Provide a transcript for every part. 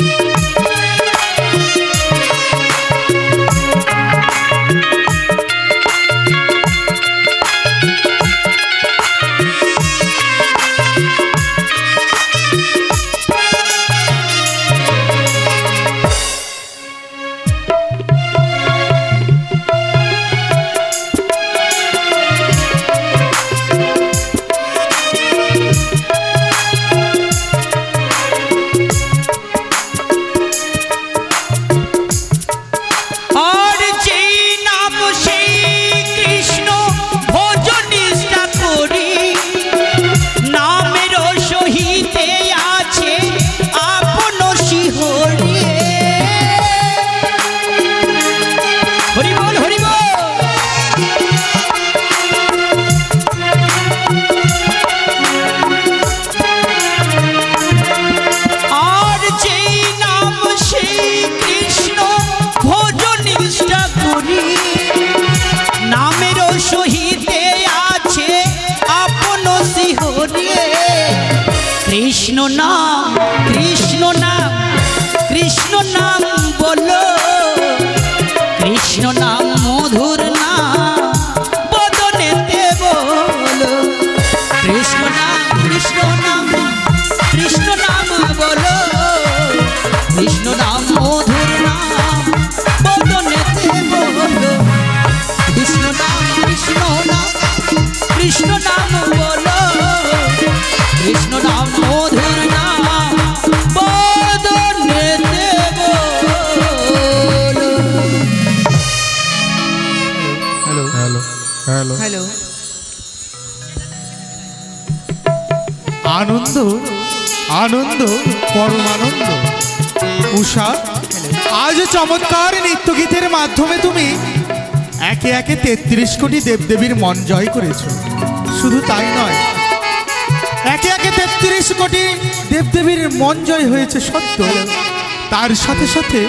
আর আনন্দ পরমানন্দ। উষা, আজ চমৎকার নৃত্যগীতের মাধ্যমে তুমি একে একে তেত্রিশ কোটি দেবদেবীর মন জয় করেছ। শুধু তাই নয়, একে একে তেত্রিশ কোটি দেবদেবীর মন জয় হয়েছে সত্য তার সাথে সাথে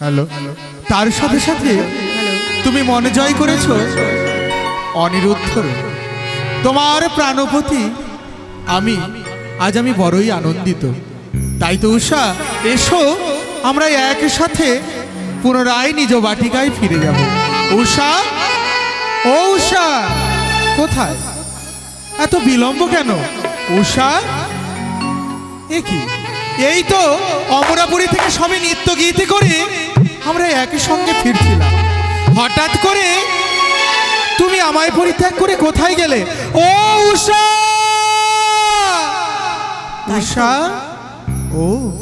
হ্যালো, তার সাথে সাথে তুমি মনে জয় করেছ? অনিরুদ্ধ তোমার প্রাণপতি আমি, আজ আমি বড়ই আনন্দিত। তাই তো উষা, এসো, আমরা একই সাথে পুনরায় নিজ বাটিকায় ফিরে যাব। উষা? ও উষা, কোথায়? এত বিলম্ব কেন? উষা? এ কি? এই তো অমরাপুরী থেকে সবে নৃত্য গীতি করে আমরা একই সঙ্গে ফিরছিলাম। হঠাৎ করে তুমি আমায় পরিত্যাগ করে কোথায় গেলে? ও উষা! উষা? ও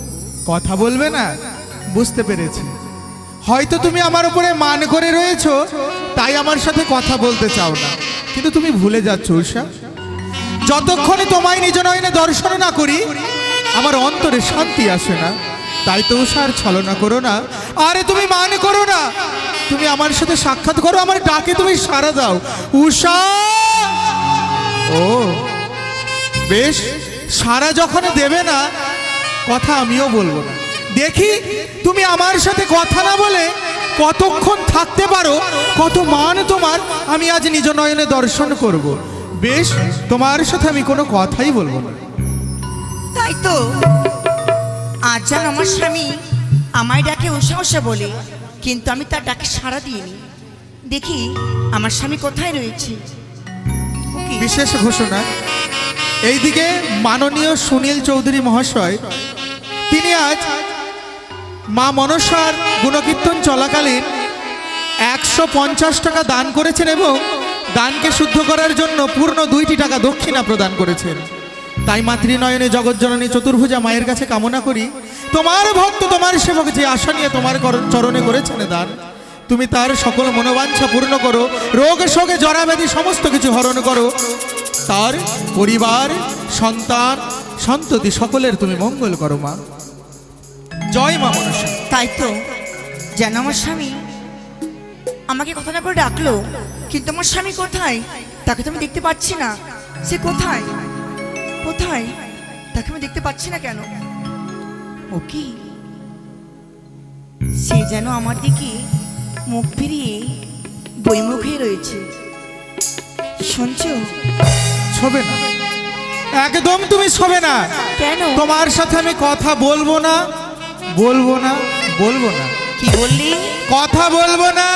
কথা বলবে না? বুঝতে পেরেছি। হয়তো তুমি আমার উপরে মান করে রয়েছো তাই আমার সাথে কথা বলতে চাও না। কিন্তু তুমি ভুলে যাচ্ছ উষা। যতক্ষণে তোমায় নিজ নয়নে দর্শন না করি আমার অন্তরে শান্তি আসে না। তাই তো উষা আর ছলনা করো না। আরে তুমি মানে করো না। তুমি আমার সাথে সাক্ষাৎ করো, আমার ডাকে তুমি সাড়া দাও। উষা! ও, বেশ সারা যখন দেবে না, কথা আমিও বলব না। দেখি, তুমি আমার সাথে কথা না বলে কতক্ষণ থাকতে পারো, কত মান তোমার, আমি আজ নিজ নয়নে দর্শন করব। বেশ, তোমার সাথে আমি কোনো কথাই বলব না। তাই তো, আজ আমার স্বামী আমায় ডাকে উষা উষা বলে, কিন্তু আমি তার ডাকে সাড়া দিইনি। দেখি, আমার স্বামী কোথায় রয়েছে? বিশেষ ঘোষণা। এইদিকে মাননীয় সুনীল চৌধুরী মহাশয়, তিনি আজ মা মনসার গুণকীর্তন চলাকালীন একশো পঞ্চাশ টাকা দান করেছেন এবং দানকে শুদ্ধ করার জন্য পূর্ণ দুইটি টাকা দক্ষিণা প্রদান করেছেন। তাই মাতৃনয়নে জগজ্জননী চতুর্ভুজা মায়ের কাছে কামনা করি। তোমার ভক্ত, তোমার সেবক যে আশা নিয়ে তোমার চরণে করেছেন দান, তুমি তার সকল মনোবাঞ্ছা পূর্ণ করো, রোগ শোকে জরাব্যাধি সমস্ত কিছু হরণ করো। তার পরিবার, সন্তান, সন্ততি সকলের তুমি মঙ্গল করো মা। জয় মা মনসা। তাই তো। যেন আমার স্বামী আমাকে কথাটা করে ডাকলো, কিন্তু আমার স্বামী কোথায়? তাকে তো আমি দেখতে পাচ্ছি না। সে কোথায়? কোথায়? তাকে আমি দেখতে পাচ্ছি না কেন? ও কি? সে যেন আমার দিকে মুখ ফিরিয়ে বইমুখ হয়ে রয়েছে। শুনছো? শোবে না। একদম তুমি শোবে না। কেন? তোমার সাথে আমি কথা বলব না বলব না বলব না। কি বললি? কথা বলব না।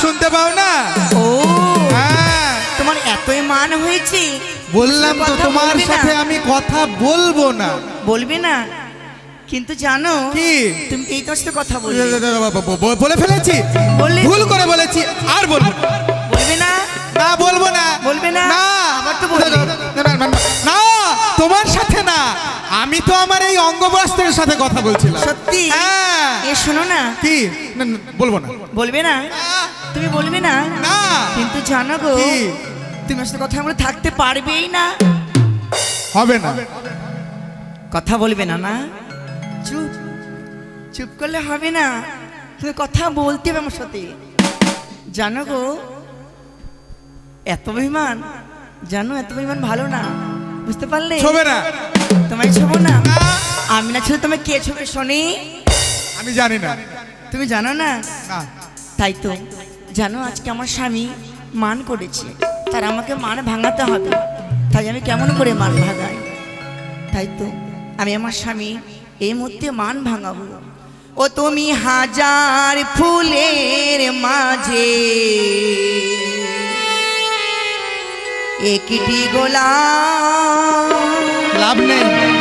শুনতে পাও না? ও। তোমার এতই মান হয়েছে। বললাম তো তোমার সাথে আমি কথা বলব না। বলবে না? কিন্তু জানো কি? তুমি এই তোর সাথে কথা বলবে। বলে ফেলেছি? ভুল করে বলেছি আর বলব না। বলবে না? না বলব না। বলবে না? না। আবার তো। না, তোমার সাথে না। আমি তো আমার এই অঙ্গবস্ত্রের সাথে কথা বলছিলাম। সত্যি? হ্যাঁ। এ শোনো না। কি? বলব না। বলবে না? তুমি বলবে না? না। কিন্তু জানো গো? তুমি সাথে কথা বলে থাকতে পারবেই না। হবে না। কথা বলবে না না? চুপ চুপ করলে হবে না। তুমি কথা বলতে হবে আমার সাথে। জানো গো এত অভিমান জানো এত অভিমান ভালো না। বুঝতে পারলে? ছবে না। তোমায় ছোবো না। আমি না ছিল তোমায় কে ছোবে শোনি? আমি জানি না। তুমি জানো না। তাই তো। জানো আজকে আমার স্বামী মান করেছে। তার আমাকে মান ভাঙাতে হবে। তাই আমি কেমন করে মান ভাঙাই তাই তো আমি আমার স্বামী এই মুহূর্তে মান ভাঙাবো। ও তুমি হাজার ফুলের মাঝে, একটি গোলাপ লাভ নেই।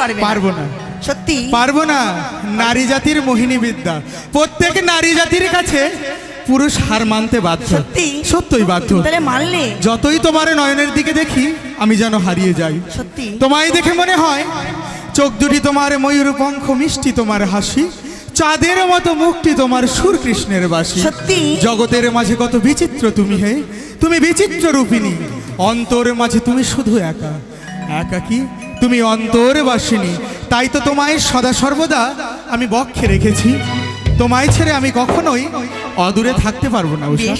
পারবে না। পারব না। সত্যি? পারব না। নারী জাতির মোহিনী বিদ্যা। প্রত্যেক নারী জাতির কাছে পুরুষ হার মানতে বাধ্য। সত্যি? সত্যই বাধ্য। তাহলে মানলে? যতই তোমার নয়নের দিকে দেখি আমি যেন হারিয়ে যাই। সত্যি? তোমায় দেখে মনে হয় চোখ দুটি তোমার ময়ূর পঙ্খ মিষ্টি তোমার হাসি চাঁদের মতো মুখটি তোমার সুর কৃষ্ণের বাসি। সত্যি? জগতের মাঝে কত বিচিত্র তুমি হে তুমি বিচিত্র রূপিণী। অন্তর মাঝে তুমি শুধু একা। একা কি? তুমি অন্তর বাসিনী তাই তো তোমায় সদা সর্বদা আমি বক্ষে রেখেছি। তোমায় ছেড়ে আমি কখনোই অদূরে থাকতে পারব না উষা।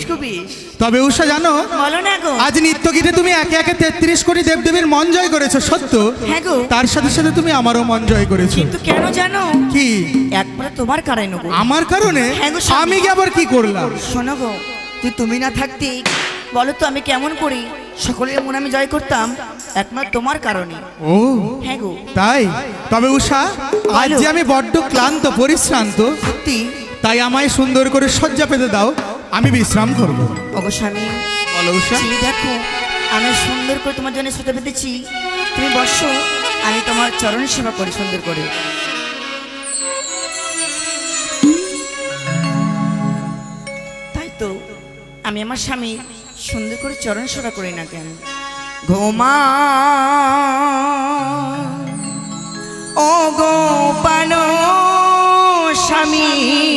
তবে উষা জানো বলো না গো। আজ নিত্যগীতে তুমি একে একে তেত্রিশ কোটি দেবদেবীর মন জয় করেছ সত্য? হ্যাঁ গো। তার সাথে সাথে তুমি আমারও মন জয় করেছ। কিন্তু কেন জানো? কি? একবার তোমার নেব আমার কারণে? হ্যাঁ। আমি কি আবার কি করলাম? শোনো গো তুই তুমি না থাকতে বলো তো আমি কেমন করি? সকলের মন আমি জয় করতাম একমাত্র তোমার কারণে। ও হ্যাঁ গো। তাই? তবে উষা আজ। যে আমি বড্ড ক্লান্ত পরিশ্রান্ত সত্যি? তাই আমায় সুন্দর করে শয্যা পেতে দাও আমি বিশ্রাম করব। অবশ্য আমি বলো উষা ছি, দেখো আমি সুন্দর করে তোমার জন্য শুতে পেতেছি। তুমি বসো আমি তোমার চরণ সেবা করি সুন্দর করে। তাই তো আমি আমার স্বামী সুন্দর করে চরণ সেবা করি না কেন? ঘোমা। ও গো পানো স্বামী।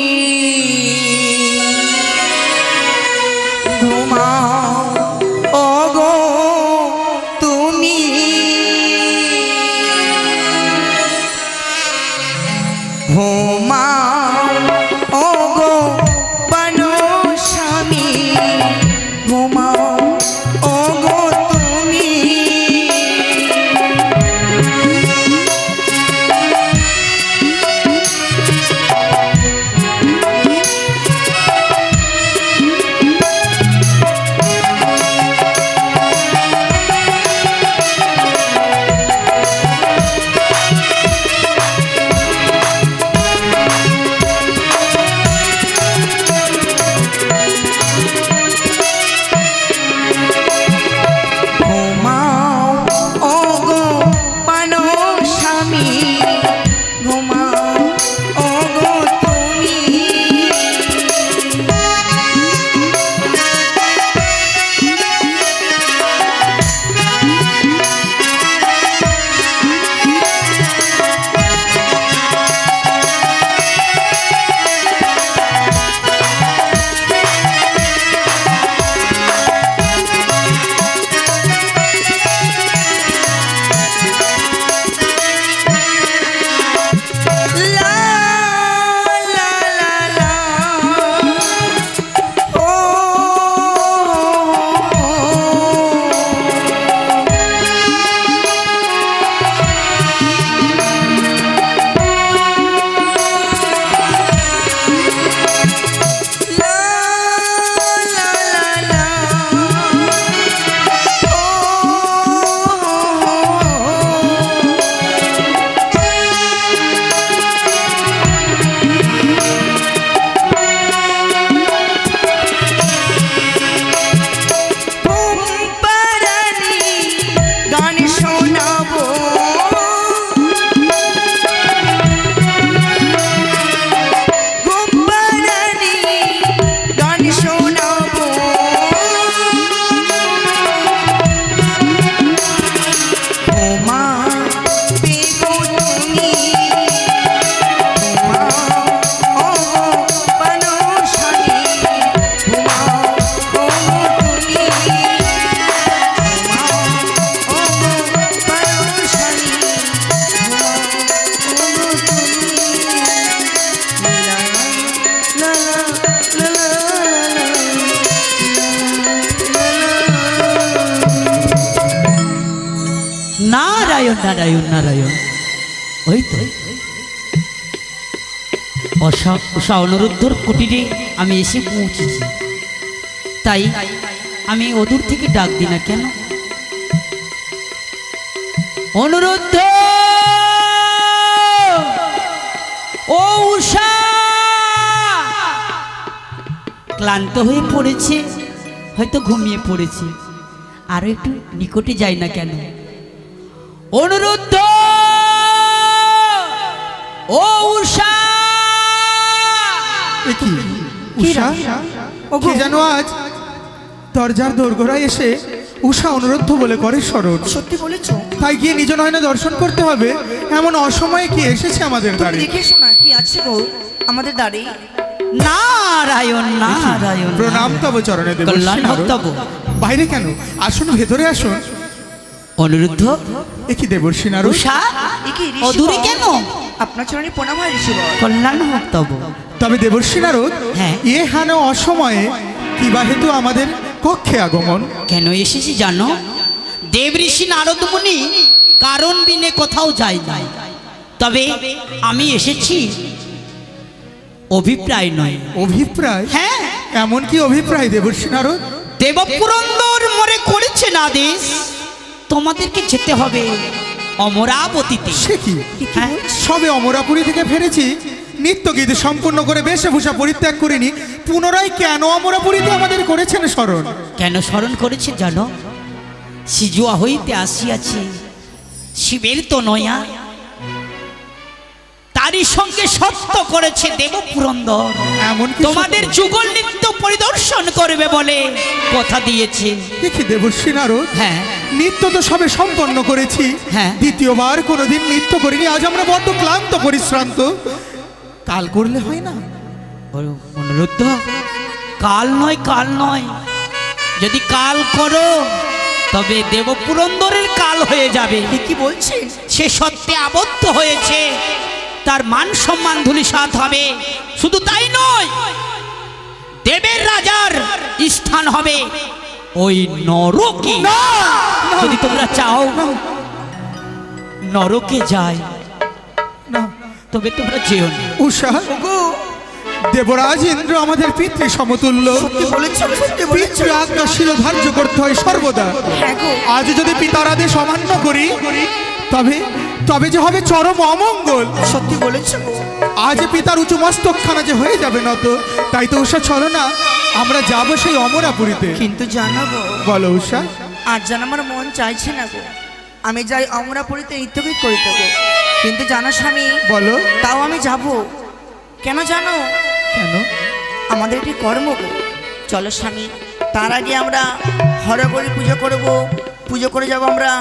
ওই তো অসা উষা অনুরুদ্ধর কুটিরে আমি এসে পৌঁছেছি। তাই আমি অদূর থেকে ডাক দিই না কেন? অনুরুদ্ধ! ও ক্লান্ত হয়ে পড়েছে, হয়তো ঘুমিয়ে পড়েছে। আরও একটু নিকটে যাই না কেন? অনুরুদ্ধ! ও উষা! এ কি? উষা। কি জানো আজ? দরজার দোরগোড়ায় এসে উষা অনুরোধ বলে করে স্মরণ সত্যি বলেছ? তাই গিয়ে নিজ নয়নে দর্শন করতে হবে। এমন অসময়ে কি এসেছে আমাদের তুমি দাঁড়িয়ে দেখে শোনা কি আছে গো আমাদের দাঁড়িয়ে নারায়ণ নারায়ণ প্রণাম তব চরণে দেব কল্যাণ বাইরে কেন? আসুন ভেতরে আসুন। অনুরুদ্ধ? এ কি দেবর্ষী নারদ? উষা? ঋষি অদূরে কেন আপনার চরণে প্রণাম হয় ঋষি কল্যাণ হোক তব। তবে দেবর্ষী নারদ হ্যাঁ। এ হান অসময়ে কি বা হেতু আমাদের কক্ষে আগমন? কেন এসেছি জানো? দেব ঋষি নারদ মুনি কারণ বিনে কোথাও যায় নাই। তবে আমি এসেছি অভিপ্রায় নয়। অভিপ্রায়? হ্যাঁ। এমন কি অভিপ্রায় দেবর্ষী নারদ? দেবপুরন্দর মরে করেছেন আদেশ তোমাদেরকে যেতে হবে অমরাবতীতে। সে কি? হ্যাঁ। সবে অমরাপুরী থেকে ফেরেছি নিত্য গীত সম্পূর্ণ করে বেশভূষা পরিত্যাগ করিনি। পুনরায় কেন অমরাপুরীতে আমাদের করেছেন স্মরণ? কেন স্মরণ করেছে জানো? সিজুয়া হইতে আসিয়াছি শিবের তো নয়া। তারই সঙ্গে সত্য করেছে দেব পুরন্দর। এমন তোমাদের যুগল নৃত্য পরিদর্শন করবে বলে কথা দিয়েছে। দেখি দেবর্ষী নারদ হ্যাঁ। নৃত্য তো সবে সম্পন্ন করেছি। হ্যাঁ। দ্বিতীয়বার কোনোদিন নৃত্য করিনি আজ আমরা বড্ড ক্লান্ত পরিশ্রান্ত। কাল করলে হয় না? অনুরুদ্ধ কাল নয় কাল নয়। যদি কাল করো তবে দেবপুরন্দরের কাল হয়ে যাবে। কি বলছেন সে সত্যে আবদ্ধ হয়েছে। তার মান সম্মান ধুলিসাত হবে। শুধু তাই নয় দেবের রাজার স্থান হবে। ওই নরকে যদি তোমরা চাও নরকে যায় না। তবে তোমরা যেও না। উষা দেবরাজ ইন্দ্র আমাদের পিতৃ সমতুল্য। পিতৃ আজ্ঞা শির ধার্য করতে হয় সর্বদা। হ্যাঁ আজ যদি পিতার আদেশ অমান্য করি তবে তবে যে হবে চরম অমঙ্গল। সত্যি বলেছ। আজ পিতার উঁচু মস্তকখানা যে হয়ে যাবে না তো তাই তো উষা চলো না আমরা যাব সেই অমরাপুরীতে। কিন্তু জানাব বলো উষা আর যেন আমার মন চাইছে না গো আমি যাই অমরাপুরীতে নৃত্যগীত করিতে গো কিন্তু জানো স্বামী বলো। তাও আমি যাব। কেন জানো? কেন? আমাদের একটি কর্ম গো। চলো স্বামী তার আগে আমরা হরগরি পুজো করব। পুজো করে যাব আমরা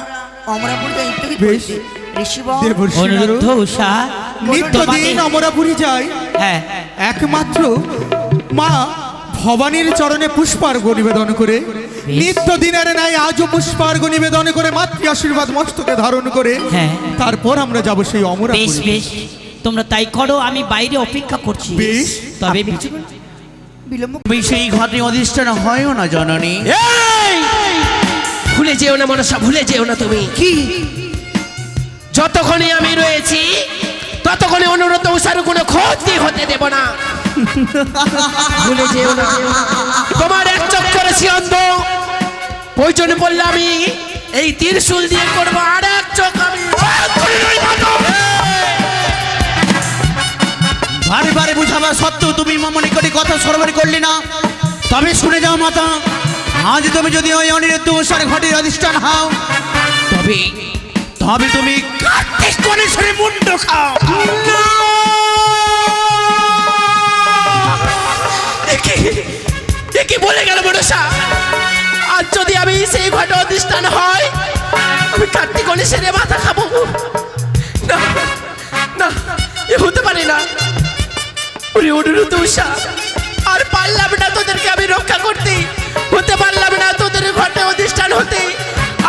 অমরাপুরীতে বেশ। করিতে। অনুরুদ্ধ উষা নিত্যদিন অমরাপুরী যাই হ্যাঁ। একমাত্র মা ভবানীর চরণে পুষ্পার্ঘ নিবেদন করে নিত্যদিনের ন্যায় আজও পুষ্পার্ঘ নিবেদন করে মাতৃ আশীর্বাদ মস্তকে ধারণ করে হ্যাঁ। তারপর আমরা যাব সেই বেশ বেশ। তোমরা তাই করো আমি বাইরে অপেক্ষা করছি। বেশ। তবে সেই ঘরে অধিষ্ঠান হয়ও না জননী। ভুলে যেও না মনসা ভুলে যেও না তুমি। কি? যতক্ষণে আমি রয়েছি ততক্ষণে অনুরোধ উষার কোনো ক্ষতি হতে দেব না। ভুলে যেও না তোমার এক চোখ করেছি অন্ধ। প্রয়োজনে বললে আমি এই তীরশুল দিয়ে করব আর এক চোখ আমি। বারে বারে বুঝাবা সত্ত্বেও তুমি মনে করে কথা সরবর করলি না। তবে শুনে যাও মাতা আজ তুমি যদি ওই অনিরুদ্ধ উষার ঘটির অধিষ্ঠান হও তবে তবে তুমি কার্তিক গণেশের মুন্ড খাও। একে বলে গেল মনসা? আজ যদি আমি সেই ঘটে অধিষ্ঠান হয়, আমি কার্তিক গণেশের মাথা খাব। না না, এ হতে পারে না। ওরে অনুরোধ উষা আর পারলাম না তোদেরকে আমি রক্ষা করতে। হতে পারলাম না তোদের ঘটে অধিষ্ঠান হতে।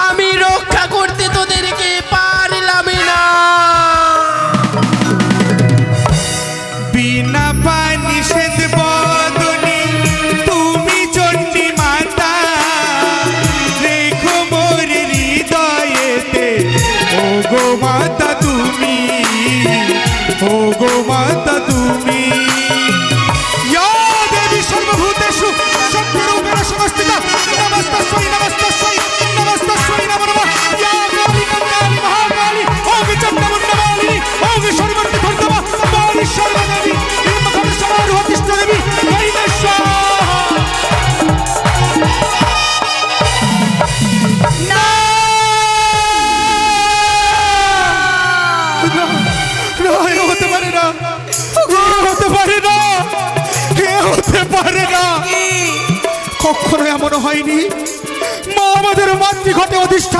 আমি রক্ষা করতে তোদেরকে পারলাম না। বিনা পানি সেদ তুমি চণ্ডী মাতা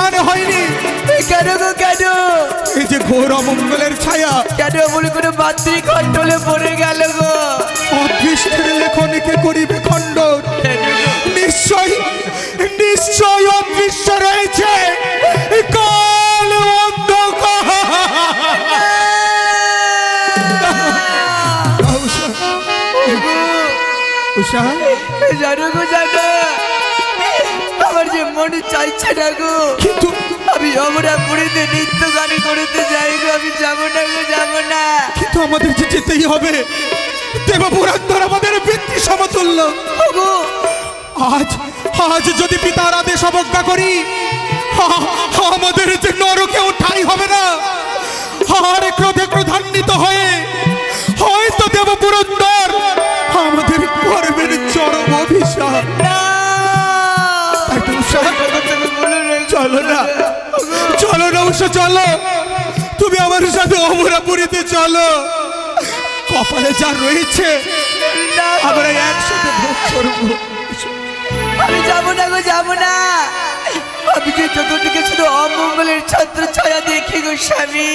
অধিষ্ঠান হয়নি। কেন গো কেন? এই যে ঘোর অমঙ্গলের ছায়া। কেন মনে করে মাতৃ কন্ট্রোলে পড়ে গেল গো? অদৃষ্টের লেখনীকে করিবে খণ্ড নিশ্চয় নিশ্চয় অদৃশ্য রয়েছে। কাল অন্ধকার। উষা, জানো গো জানো। মনে চাইছে না গো। কিন্তু আমি অমরাপুরীতে নৃত্য গান করতে যাই গো আমি যাব না গো যাব না। কিন্তু আমাদের যে যেতেই হবে দেবপুরান্তর আমাদের বৃত্তি সমতুল্য। আজ আজ যদি পিতার আদেশ অবজ্ঞা করি আমাদের যে নরকেও ঠাই হবে না আর ক্রোধে ক্রোধান্বিত হয়ে হয়তো দেবপুরন্দর আমাদের করবেন চরম অভিশাপ। চলো না। চলো না উষা চলো। তুমি আমার সাথে অমরাপুরীতে চলো। কপালে যা রয়েছে আমরা একসাথে ভোগ করব। আমি যাব না গো যাব না। আমি যে চতুর্দিকে শুধু অমঙ্গলের ছত্র ছায়া দেখি গো স্বামী।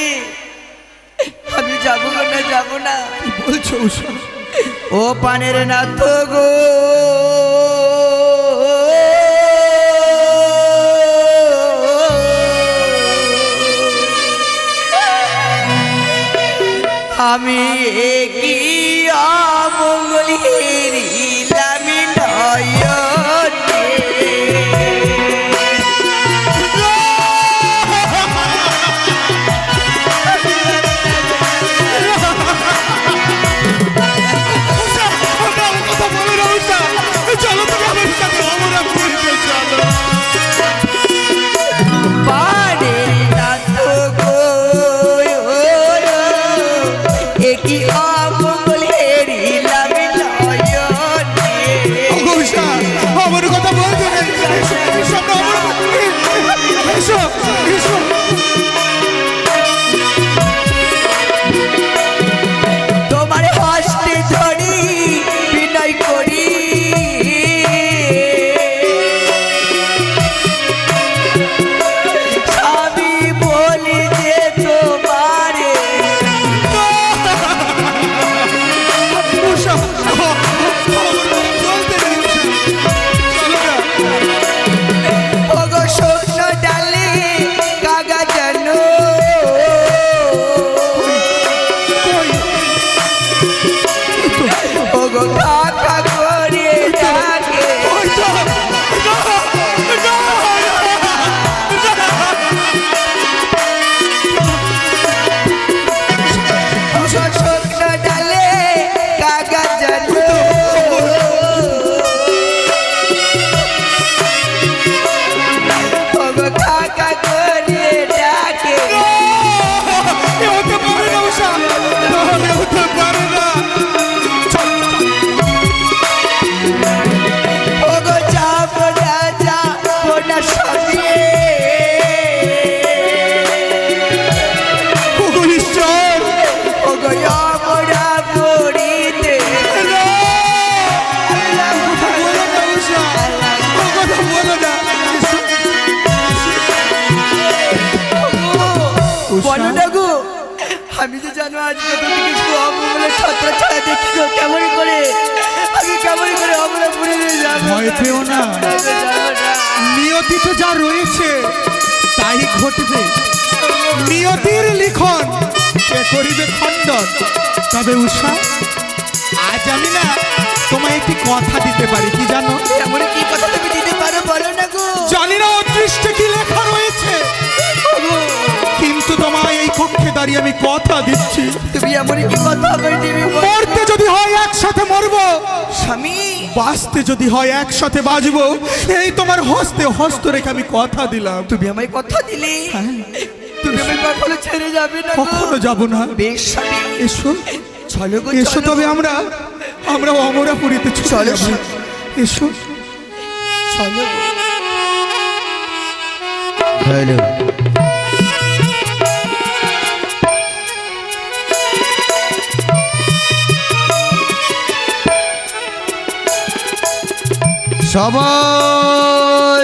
আমি যাব গো না যাব না। বলছো ও পানের নাথ গো। আমি কি আমঙ্গলের ভয় পেও না। নিয়তিতে যা রয়েছে, তাই ঘটবে। নিয়তির লিখন, সে করিবে খণ্ডন। তবে উষা, আজ আমি না তোমায় একটি কথা দিতে পারি, কি জানো? এমন কি দাঁড়িয়ে আমি কথা দিচ্ছি। তুমি এমন কি কথা আমার দিবি মরতে যদি হয় একসাথে মরবো স্বামী। বাঁচতে যদি হয় একসাথে বাঁচবো এই তোমার হস্তে হস্ত রেখে আমি কথা দিলাম। তুমি আমায় কথা দিলে? তুমি আমায় কখনো ছেড়ে যাবে না কখনো যাব না। বেশ স্বামী। এসো। চলো গো এসো তবে আমরা আমরা অমরাপুরীতে চলো, এসো। চলো গো। সবাই